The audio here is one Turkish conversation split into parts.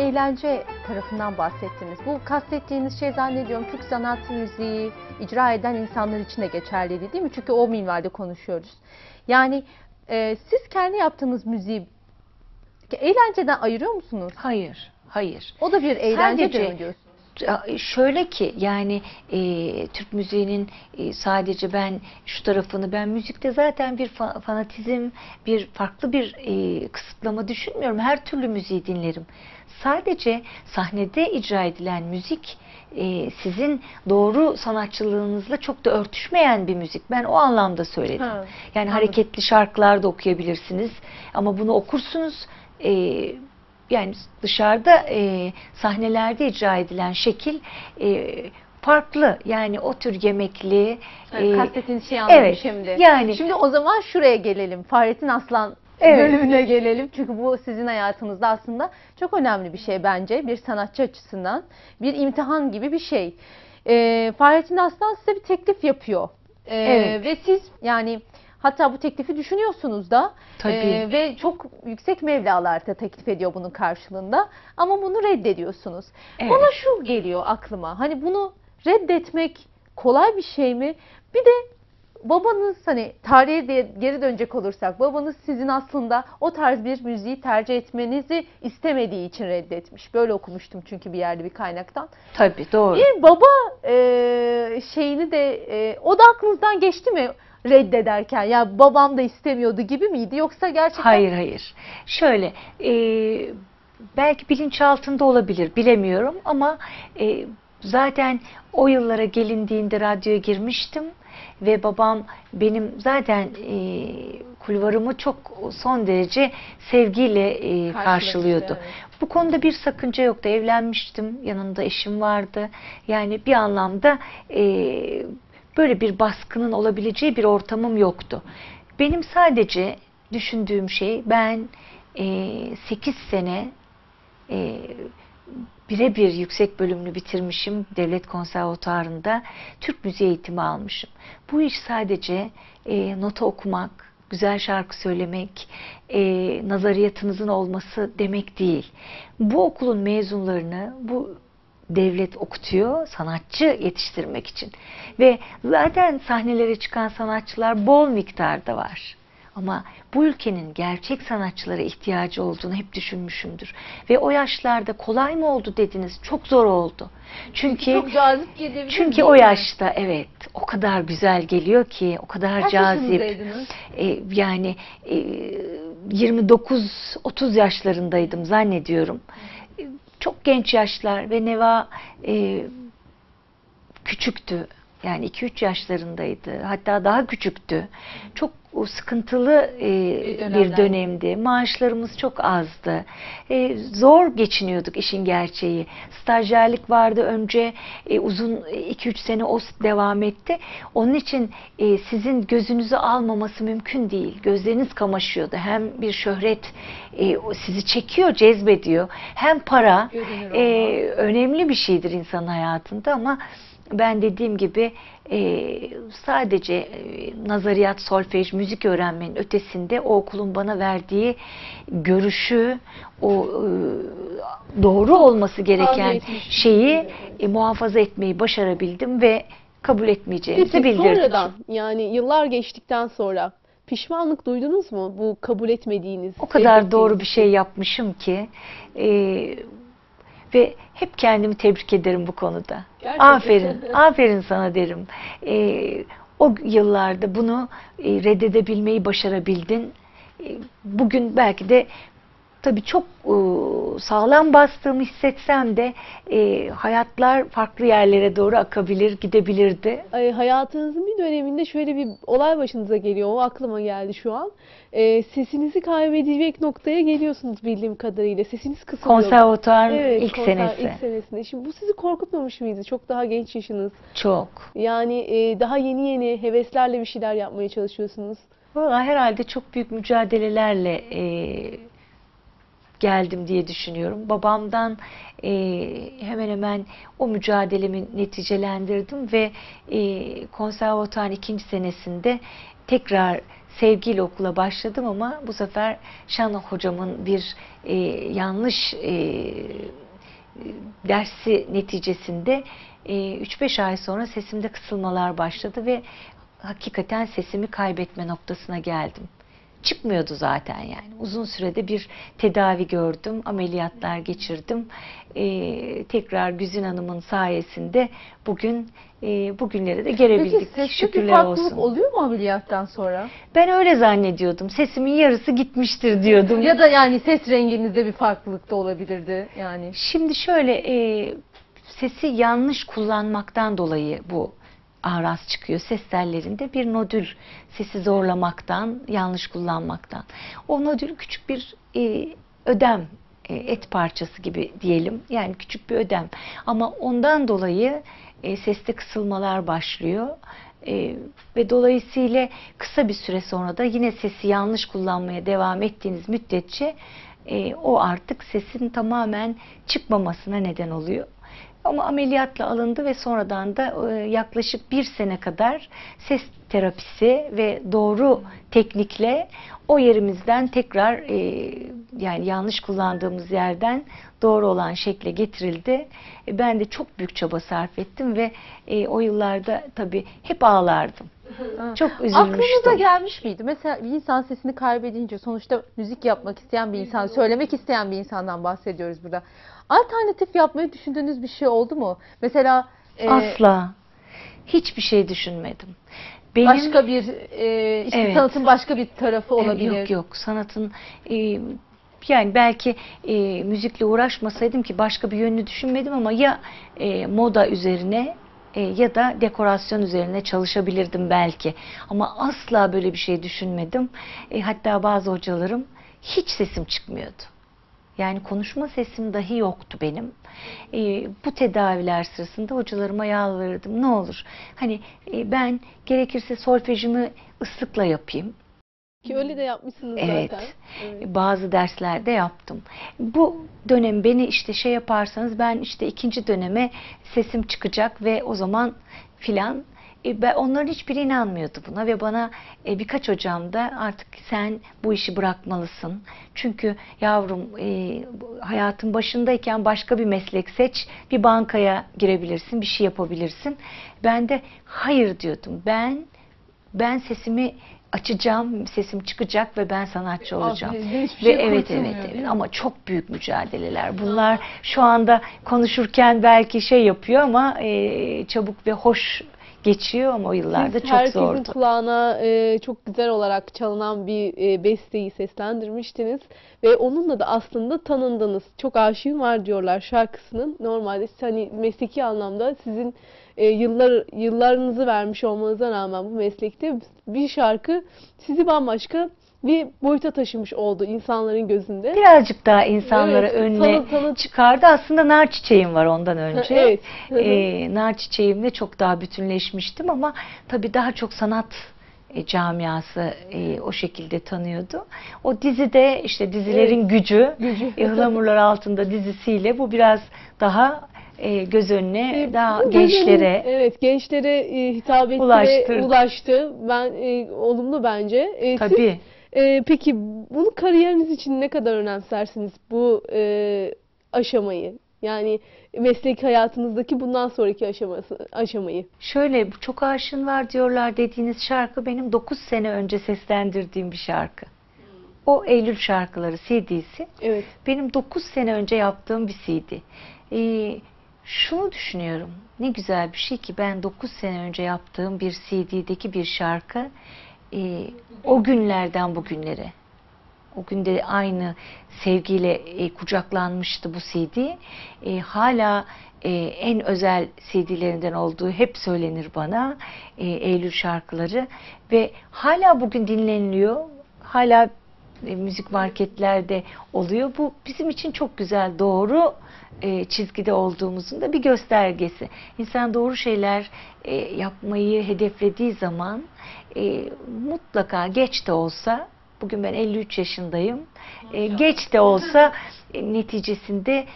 eğlence tarafından bahsettiniz. Bu kastettiğiniz şey zannediyorum Türk sanat müziği icra eden insanlar için de geçerliydi değil mi? Çünkü o minvalde konuşuyoruz. Yani e, siz kendi yaptığınız müziği eğlenceden ayırıyor musunuz? Hayır, hayır. O da bir mi diyorsunuz? Şöyle ki yani e, Türk müziğinin e, sadece ben şu tarafını ben müzikte zaten bir fa- fanatizm bir farklı bir e, kısıtlama düşünmüyorum. Her türlü müziği dinlerim. Sadece sahnede icra edilen müzik e, sizin doğru sanatçılığınızla çok da örtüşmeyen bir müzik. Ben o anlamda söyledim. Ha, yani anladım. hareketli şarkılar da okuyabilirsiniz ama bunu okursunuz. E, yani dışarıda e, sahnelerde icra edilen şekil e, farklı. Yani o tür yemekli. Yani e, kastettiğiniz şeyi anladım evet, şimdi. yani- Şimdi o zaman şuraya gelelim. Fahrettin Aslan Evet. bölümüne gelelim. Çünkü bu sizin hayatınızda aslında çok önemli bir şey bence. Bir sanatçı açısından. Bir imtihan gibi bir şey. Ee, Fahrettin Aslan size bir teklif yapıyor. Ee, Evet. Ve siz yani hatta bu teklifi düşünüyorsunuz da. Tabii. Ee, ve çok yüksek mevlalar da teklif ediyor bunun karşılığında. Ama bunu reddediyorsunuz. Evet. Bana şu geliyor aklıma. Hani bunu reddetmek kolay bir şey mi? Bir de babanız hani tarihe de geri dönecek olursak babanız sizin aslında o tarz bir müziği tercih etmenizi istemediği için reddetmiş. Böyle okumuştum çünkü bir yerde bir kaynaktan. Tabii doğru. Bir baba e, şeyini de e, o da aklınızdan geçti mi reddederken? Ya babam da istemiyordu gibi miydi yoksa gerçekten Hayır hayır. Şöyle e, belki bilinçaltında olabilir bilemiyorum ama e, zaten o yıllara gelindiğinde radyoya girmiştim ve babam benim zaten e, kulvarımı çok son derece sevgiyle e, karşılıyordu. evet. Bu konuda bir sakınca yoktu. Evlenmiştim. Yanında eşim vardı. Yani bir anlamda e, böyle bir baskının olabileceği bir ortamım yoktu. Benim sadece düşündüğüm şey ben e, 8 sene e, birebir yüksek bölümünü bitirmişim devlet konservatuarında Türk müziği eğitimi almışım. Bu iş sadece e, nota okumak, güzel şarkı söylemek, e, nazariyatınızın olması demek değil. Bu okulun mezunlarını bu devlet okutuyor sanatçı yetiştirmek için. Ve zaten sahnelere çıkan sanatçılar bol miktarda var. Ama bu ülkenin gerçek sanatçılara ihtiyacı olduğunu hep düşünmüşümdür. Ve o yaşlarda kolay mı oldu dediniz? Çok zor oldu. Çünkü çok cazip gelebilir çünkü o yaşta evet o kadar güzel geliyor ki, o kadar Kaç cazip. E, yani e, 29-30 yaşlarındaydım zannediyorum. E, Çok genç yaşlar ve Neva e, küçüktü. Yani 2-3 yaşlarındaydı. Hatta daha küçüktü. Çok o sıkıntılı e, bir dönemdi. Maaşlarımız çok azdı. E, zor geçiniyorduk işin gerçeği. Stajyerlik vardı önce e, uzun 2-3 sene o devam etti. Onun için e, sizin gözünüzü almaması mümkün değil. Gözleriniz kamaşıyordu. Hem bir şöhret e, sizi çekiyor, cezbediyor. Hem para e, önemli bir şeydir insanın hayatında ama ben dediğim gibi e, sadece e, nazariyat, solfej, müzik öğrenmenin ötesinde o okulun bana verdiği görüşü, o e, doğru olması gereken şeyi e, muhafaza etmeyi başarabildim ve kabul etmeyeceğimizi Peki bildirdim. sonradan yani yıllar geçtikten sonra pişmanlık duydunuz mu bu kabul etmediğiniz? O kadar doğru bir şey yapmışım ki e, ve hep kendimi tebrik ederim bu konuda. Gerçekten. Aferin, aferin sana derim. E, o yıllarda bunu e, reddedebilmeyi başarabildin. E, bugün belki de tabii çok e, sağlam bastığımı hissetsem de e, hayatlar farklı yerlere doğru akabilir, gidebilirdi. Ay, hayatınızın bir döneminde şöyle bir olay başınıza geliyor. O aklıma geldi şu an. Ee, sesinizi kaybedecek noktaya geliyorsunuz bildiğim kadarıyla. Sesiniz kısılıyor. Konservatuarın Evet, ilk konser- senesi. ilk senesinde. Şimdi bu sizi korkutmamış mıydı? Çok daha genç yaşınız. Çok. Yani e, daha yeni yeni heveslerle bir şeyler yapmaya çalışıyorsunuz. Valla herhalde çok büyük mücadelelerle e, geldim diye düşünüyorum. Babamdan e, hemen hemen o mücadelemi neticelendirdim ve e, konservatuarın ikinci senesinde tekrar sevgiyle okula başladım ama bu sefer Şan hocamın bir e, yanlış e, dersi neticesinde e, 3-5 ay sonra sesimde kısılmalar başladı ve hakikaten sesimi kaybetme noktasına geldim. Çıkmıyordu zaten yani. Uzun sürede bir tedavi gördüm, ameliyatlar geçirdim. E, tekrar Güzin Hanım'ın sayesinde bugün e, bugünlere de Peki gelebildik. bir Şükürler farklılık olsun. oluyor mu ameliyattan sonra? Ben öyle zannediyordum. Sesimin yarısı gitmiştir diyordum. Ya da yani ses renginizde bir farklılık da olabilirdi yani. Şimdi şöyle e, sesi yanlış kullanmaktan dolayı bu ahraz çıkıyor. Ses tellerinde bir nodül sesi zorlamaktan, yanlış kullanmaktan. O nodül küçük bir e, ödem, e, et parçası gibi diyelim. Yani küçük bir ödem. Ama ondan dolayı e, seste kısılmalar başlıyor. E, ve dolayısıyla kısa bir süre sonra da yine sesi yanlış kullanmaya devam ettiğiniz müddetçe e, o artık sesin tamamen çıkmamasına neden oluyor. Ama ameliyatla alındı ve sonradan da e, yaklaşık bir sene kadar ses terapisi ve doğru teknikle o yerimizden tekrar e, yani yanlış kullandığımız yerden doğru olan şekle getirildi. E, Ben de çok büyük çaba sarf ettim ve e, o yıllarda tabii hep ağlardım. Çok Aklınıza üzülmüştüm. gelmiş miydi? Mesela bir insan sesini kaybedince sonuçta müzik yapmak isteyen bir insan, söylemek isteyen bir insandan bahsediyoruz burada. Alternatif yapmayı düşündüğünüz bir şey oldu mu? Mesela e, Asla. Hiçbir şey düşünmedim. Benim başka bir e, işte Evet. sanatın başka bir tarafı olabilir. Yok yok sanatın e, yani belki e, müzikle uğraşmasaydım ki başka bir yönünü düşünmedim ama ya e, moda üzerine e, ya da dekorasyon üzerine çalışabilirdim belki. Ama asla böyle bir şey düşünmedim. E, hatta bazı hocalarım hiç sesim çıkmıyordu. Yani konuşma sesim dahi yoktu benim. E, bu tedaviler sırasında hocalarıma yalvarırdım. Ne olur hani e, ben gerekirse solfejimi ıslıkla yapayım. Ki öyle de yapmışsınız Evet. zaten. Evet. Bazı derslerde yaptım. Bu dönem beni işte şey yaparsanız ben işte ikinci döneme sesim çıkacak ve o zaman filan e, ben onların hiçbiri inanmıyordu buna ve bana e, birkaç hocam da artık sen bu işi bırakmalısın. Çünkü yavrum e, hayatın başındayken başka bir meslek seç, bir bankaya girebilirsin, bir şey yapabilirsin. Ben de hayır diyordum. Ben ben sesimi açacağım, sesim çıkacak ve ben sanatçı olacağım. Ve şey evet evet evet ama çok büyük mücadeleler. Bunlar şu anda konuşurken belki şey yapıyor ama e, çabuk ve hoş geçiyor ama o yıllarda Siz çok herkesin zordu. kulağına e, çok güzel olarak çalınan bir e, besteyi seslendirmiştiniz ve onunla da aslında tanındınız. Çok aşığım var diyorlar şarkısının. Normalde hani mesleki anlamda sizin e, yıllar yıllarınızı vermiş olmanıza rağmen bu meslekte bir şarkı sizi bambaşka bir boyuta taşımış oldu insanların gözünde. Birazcık daha insanlara Evet, önüne tanı- tanı- çıkardı. Aslında nar çiçeğim var ondan önce. Evet. Hı hı. E, nar çiçeğimle çok daha bütünleşmiştim ama tabii daha çok sanat e, camiası e, o şekilde tanıyordu. O dizide işte dizilerin gücü, Gücü. Ihlamurlar altında dizisiyle bu biraz daha e, göz önüne, E, daha gençlere evet gençlere e, hitap etti Ulaştırdı. ulaştı. Ben e, olumlu bence. E, siz, tabii e, peki bunu kariyeriniz için ne kadar önemsersiniz bu e, aşamayı? Yani mesleki hayatınızdaki bundan sonraki aşaması aşamayı. Şöyle bu çok aşın var diyorlar dediğiniz şarkı benim 9 sene önce seslendirdiğim bir şarkı. O Eylül şarkıları CD'si Evet. benim 9 sene önce yaptığım bir CD. Ee, şunu düşünüyorum. Ne güzel bir şey ki ben 9 sene önce yaptığım bir CD'deki bir şarkı e, o günlerden bugünlere o günde aynı sevgiyle e, kucaklanmıştı bu CD. E, hala e, en özel CD'lerinden olduğu hep söylenir bana e, Eylül şarkıları ve hala bugün dinleniliyor. Hala e, müzik marketlerde oluyor. Bu bizim için çok güzel, doğru e, çizgide olduğumuzun da bir göstergesi. İnsan doğru şeyler e, yapmayı hedeflediği zaman e, mutlaka geç de olsa bugün ben 53 yaşındayım e, geç de olsa e, neticesinde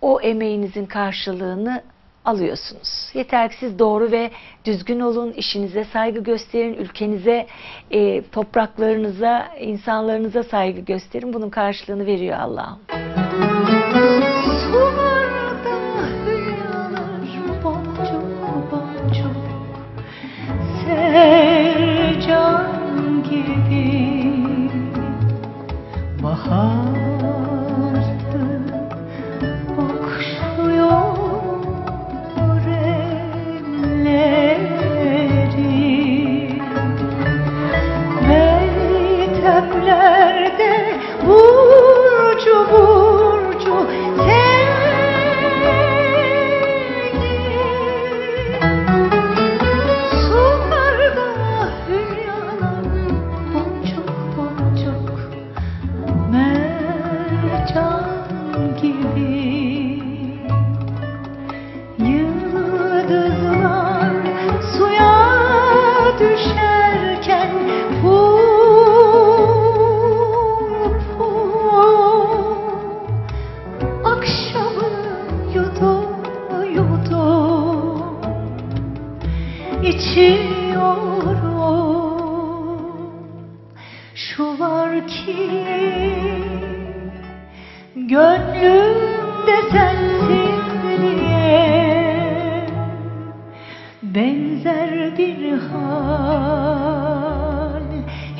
o emeğinizin karşılığını alıyorsunuz. Yeter ki siz doğru ve düzgün olun, işinize saygı gösterin, ülkenize, e, topraklarınıza, insanlarınıza saygı gösterin. Bunun karşılığını veriyor Allah'ım. 啊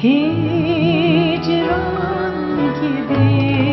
hicran gibi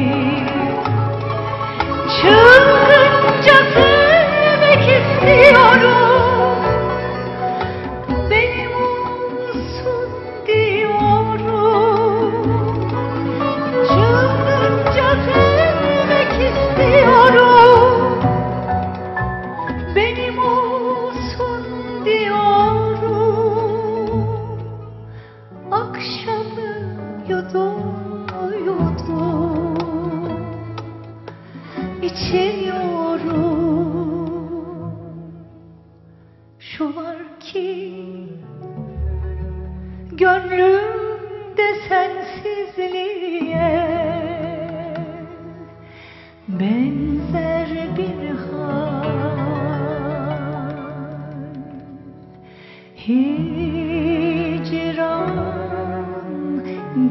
de sensizliğe benzer bir hal hicran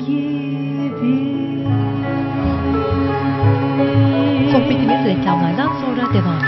gibi. Sohbetimiz reklamlardan sonra devam